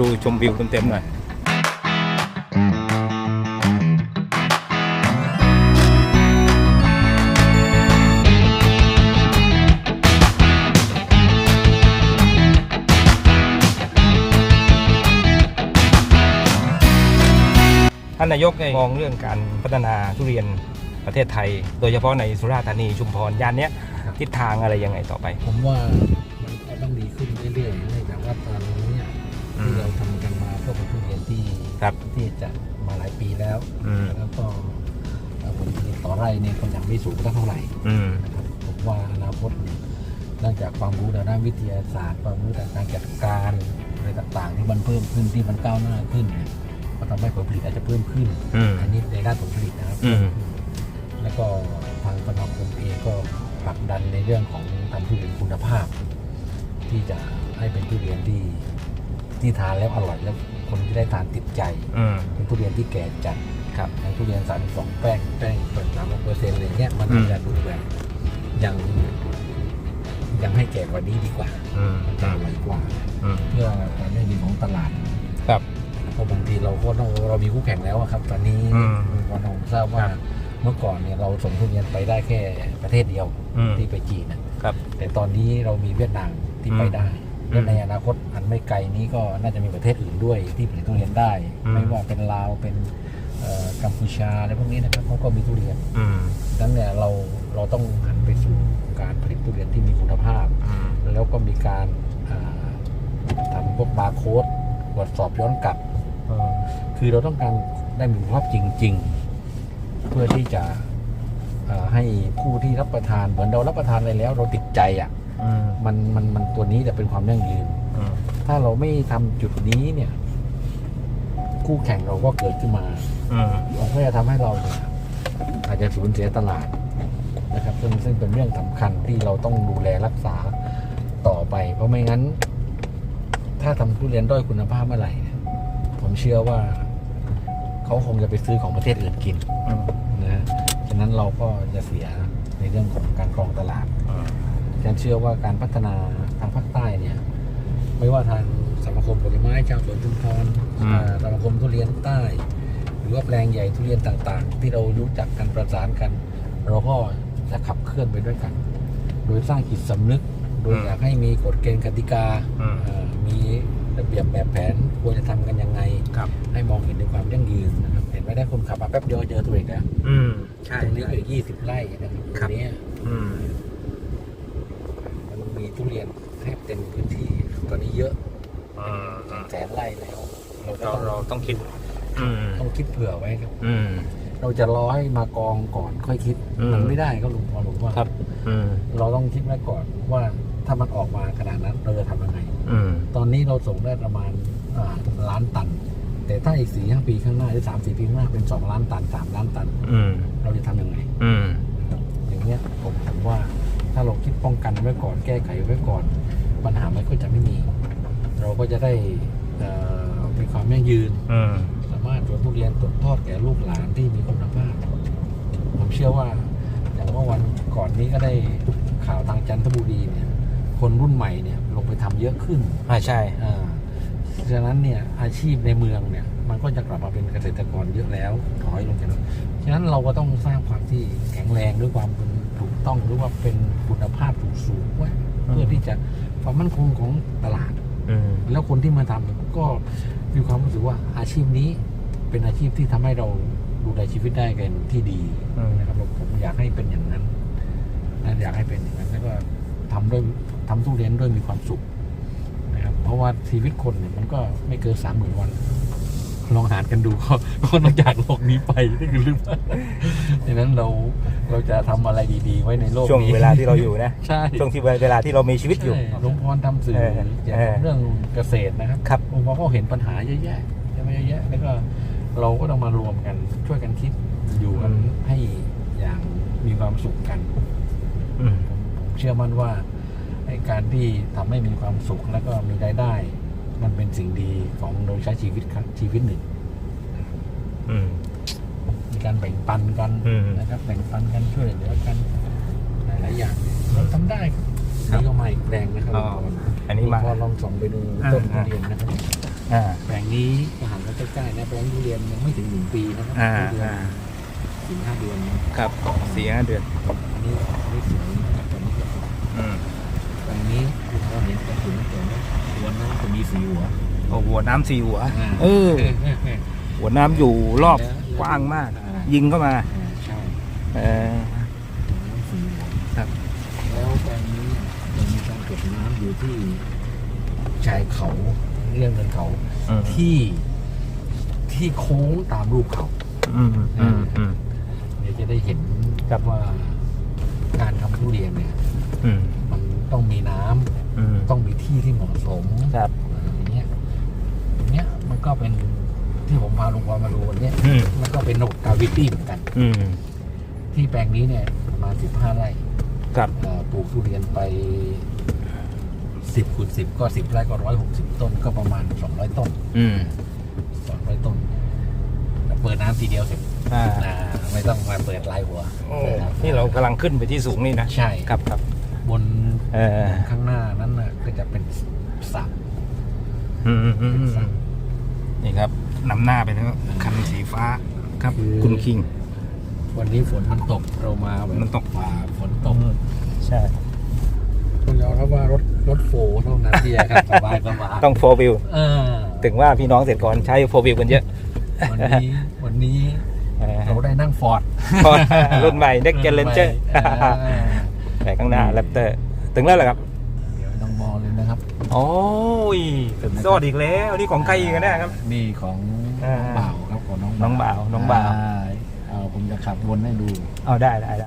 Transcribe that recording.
ดูชมวิวเต็มๆหน่อยท่านนายกได้มองเรื่องการพัฒนาทุเรียนประเทศไทย โดยเฉพาะในสุราษฎร์ธานีชุมพรย่านเนี้ยครับทิศทางอะไรยังไงต่อไป ผมว่ามันก็ต้องดีขึ้นเรื่อยๆเนื่องจากว่าตอนนี้เนี่ยอื ที่มเราทำกันมาก็เป็นทุเรียนที่ครับที่จะมาหลายปีแล้วอืม แล้วก็เอ่อผลผลิตต่อไร่เนี่ยก็ยังไม่สูงเท่าไหร่ อืม นะครับผมว่าอนาคตเนี่ยเนื่องจากความรู้ทางด้านวิทยาศาสตร์ ความรู้ทางการจัดการอะไรต่างๆ ที่มันเพิ่มขึ้นที่มันก้าวหน้าขึ้นเนี่ยมันทำให้ผลผลิตอาจจะเพิ่มขึ้นอืม อันนี้ในด้านผลผลิตนะครับ อืม แล้วก็ทางสมาคมเองก็ผลักดันในเรื่องของทำทุเรียนคุณภาพ ที่จะให้เป็นทุเรียนที่ ที่ทานแล้วอร่อยแล้วคนที่ได้ทานติดใจอืมเป็นทุเรียนที่แก่จัดครับอย่างทุเรียนสามสองแป้งแป้งเปิดสามเปอร์เซ็นต์อะไรเงี้ยมันอืมจะดูแบบยังยังให้แก่กว่านี้ดีกว่าอืมมันจะอร่อยกว่าอืมเพื่อความยั่งยืนของตลาด ครับเพราะบางทีเราก็ต้องเรามีคู่แข่งแล้วอะครับ ตอนนี้อืมวันองทราบว่าครับเมื่อก่อนเนี่ยเราส่งทุเรียนไปได้แค่ประเทศเดียวอืมที่ไปจีนนะครับ แต่ตอนนี้เรามีเวียดนามที่ไปได้อืม และในอนาคตอันไม่ไกลนี้ก็น่าจะมีประเทศอื่นด้วยที่ผลิตทุเรียนได้ อืม ไม่ว่าเป็นลาวเป็นเอ่อกัมพูชาอะไรพวกนี้นะครับเขาก็มีทุเรียน อืมดังนั้นเนี่ยเราเราต้องหันไปสู่การผลิตทุเรียนที่มีคุณภาพ อืมแล้วก็มีการอ่าทำพวกบาร์โค้ดตรวจสอบย้อนกลับอืมคือเราต้องการได้มีคุณภาพจริง ๆ เพื่อที่จะอ่าให้ผู้ที่รับประทานเหมือนเรารับประทานอะไรแล้ว เราติดใจอะอื มมันมันมันตัวนี้จะเป็นความยั่งยืนอืมถ้าเราไม่ทำจุดนี้เนี่ย คู่แข่งเราก็เกิดขึ้นมาอืมมันก็จะทำให้เราเนี่ยอาจจะสูญเสียตลาดนะครับ ซึ่งซึ่งเป็นเรื่องสำคัญที่เราต้องดูแลรักษาต่อไป เพราะไม่งั้น ถ้าทำทุเรียนด้อยคุณภาพเมื่อไหร่เนี่ยผมเชื่อว่าเขาคงจะไปซื้อของประเทศอื่นกินอืมนะฮะฉะนั้นเราก็จะเสียในเรื่องของการครองตลาด อืมฉันเชื่อว่าการพัฒนาทางภาคใต้เนี่ย ไม่ว่าทางสมาคมผลไม้ชาวสวนชุมพรอ่าสมาคมทุเรียนใต้ หรือว่าแปลงใหญ่ทุเรียนต่าง ๆ ที่เรารู้จักกันประสานกัน เราก็จะขับเคลื่อนไปด้วยกัน โดยสร้างจิตสำนึก โดยอยากให้มีกฎเกณฑ์กติกาอืมเอ่อมีระเบียบแบบแผนควรจะทำกันยังไงครับให้มองเห็นในความยั่งยืนนะครับเห็นไหมได้คนขับมาแป๊บเดียวเจอตัวเองแล้วอืมใช่ตรงนี้ใช่คือยี่สิบไร่นะครับตครัรบงเนี้ยอืมมันมีทุเรียนแทบเต็มพื้นที่ตอนนี้เยอะ อืมอืม แสนไร่แล้วเราก็เราต้องเราต้องคิด อืม ต้องคิดเผื่อไว้ครับ อืม เราจะรอให้มากองก่อนค่อยคิดอืม มันไม่ได้ก็ลุงพอลุงว่าครับ อืม เราต้องคิดไว้ก่อนว่าถ้ามันออกมาขนาดนั้นเราจะทำยังไง อืม ตอนนี้เราส่งได้ประมาณอ่าล้านตัน แต่ถ้าอีกสี่ห้าปีข้างหน้าหรือสามสี่ปีข้างหน้าเป็นสองล้านตันสามล้านตัน อืม เราจะทำยังไง อืมนะครับอย่างเงี้ยผมผมว่าถ้าเราคิดป้องกันไว้ก่อนแก้ไขไว้ก่อน ปัญหามันก็จะไม่มี เราก็จะได้ เอ่อมีความยั่งยืน อืม สามารถสวนทุเรียนตกทอดแก่ลูกหลานที่มีคุณภาพ ผมเชื่อว่าอย่างเมื่อวันก่อนนี้ก็ได้ข่าวทางจันทบุรีเนี่ย คนรุ่นใหม่เนี่ยลงไปทำเยอะขึ้นอ่าใช่ อ่าฉะนั้นเนี่ยอาชีพในเมืองเนี่ย มันก็จะกลับมาเป็นเกษตรกรเยอะแล้วถอยลงจากนั้นฉะนั้นเราก็ต้องสร้างความที่แข็งแรงด้วยความเป็นถูกต้องหรือว่าเป็นคุณภาพสูงสูงๆไว้เพื่อที่จะความมั่นคงของตลาดอืม แล้วคนที่มาทำก็มีความรู้สึกว่าอาชีพนี้เป็นอาชีพที่ทำให้เราดูแลชีวิตได้กันที่ดีอืมนะครับผมผมอยากให้เป็นอย่างนั้นนะอยากให้เป็นอย่างนั้นแล้วก็ทำด้วยทำทุเรียนด้วยมีความสุขนะครับเพราะว่าชีวิตคนเนี่ยมันก็ไม่เกินสามหมื่นวัน ลองหารกันดูก็ก็ต้องจากโลกนี้ไปนี่คือเรื่องดังนั้นเราเราจะทำอะไรดีๆ ไว้ในโลกนี้ช่วงเวลาที่เราอยู่นะใช่ช่วงที่เวลาที่เรามีชีวิตอยู่ใช่หลวงพ่อทำสื่อเออเกี่ยวกับเออเรื่องเกษตรนะครับครับหลวงพ่อก็เห็นปัญหาเยอะแยะใช่ไหมเยอะแยะแล้วก็เราก็ต้องมารวมกันช่วยกันคิดอยู่กันอืมให้อย่างมีความสุขกันอืมผมผมเชื่อมั่นว่าไอ้การที่ทำให้มีความสุขแล้วก็มีรายได้ มันเป็นสิ่งดีของโดยใช้ชีวิตครั้งชีวิตหนึ่งอืมมีการแบ่งปันกันอืมนะครับแบ่งปันกันช่วยเหลือกันหลายๆอย่างเราทำได้ครับครับนี่ก็มาอีกแรงนะครับอ๋ออันนี้มาพอลองส่องไปดูต้นทุเรียนนะครับอ่าแปลงนี้ก็หันมาใกล้ๆนะแปลงทุเรียนยังไม่ถึงหนึ่งปีนะครัอ่าทุเรียนอ่าสี่ห้าเดือนนะครับสี่ห้าเดือนอันนี้อันนี้สวยนะครับตอนนี้ก็สวย อืม แปลงนี้คุณก็เห็นกระสุนเกิดไหมหัวน้ำจะมีสีหัว โอ้หัวน้ำสี่หัวอ่าเออ หัวน้ำอยู่รอบกว้างมากอ่ายิงเข้ามาอ่าใช่เออน้ำสีหัวครับแล้วแปลงนี้จะมีการเก็บน้ำอยู่ที่ชายเขาเรื่องเนินเขาอืมที่ที่โค้งตามรูปเขาอืมอืมอืมเดี๋ยวจะได้เห็นครับว่าการทำทุเรียนเนี่ยอืมมันต้องมีน้ำอืมต้องมีที่ที่เหมาะสมครับ อย่างเงี้ยอย่างเงี้ย มันก็เป็นที่ผมพาลุงพรมาดูวันเนี้ยอืมมันก็เป็นนกกาวิตี้เหมือนกัน อืมที่แปลงนี้เนี่ยประมาณ15ไร่ครับเอ่อปลูกทุเรียนไป10คูณ10ก็10ไร่ก็160ต้นก็ประมาณ200ต้นอืม200ต้นเปิดน้ำทีเดียวเสร็จอ่าอ่าไม่ต้องมาเปิดลายหัวโอ้นี่เรากำลังขึ้นไปที่สูงนี่นะใช่ครับครับ บนเออข้างหน้านั้นน่ะก็จะเป็นสระอืมอืมอืมอืม นี่ครับนำหน้าไปแล้วคันสีฟ้าครับคุณคิง วันนี้ฝนมันตกเรามาแบบมันตก ฝ่าฝนตกใช่ ต้องยอมรับว่ารถรถโฟเท่านั้นที่จะขับสบายสบายต้องโฟวิวเออถึงว่าพี่น้องเสร็จก่อนใช้โฟวิวกันเยอะวันนี้วันนี้เออเราได้นั่งฟอร์ดพอรุ่นใหม่ Next Challenger แต่ข้างหน้าแรปเตอร์ ถึงแล้วเหรอครับ เดี๋ยวน้องมอเลยนะครับ โอ้ยสุดยอดอีกแล้วนี่ของใครอีกอะเนะครับ นี่ของอ่าน้องบ่าวครับของน้องน้องบ่าวน้องบ่าวใช่เอาผมจะขับวนให้ดู เอาได้ได้ได้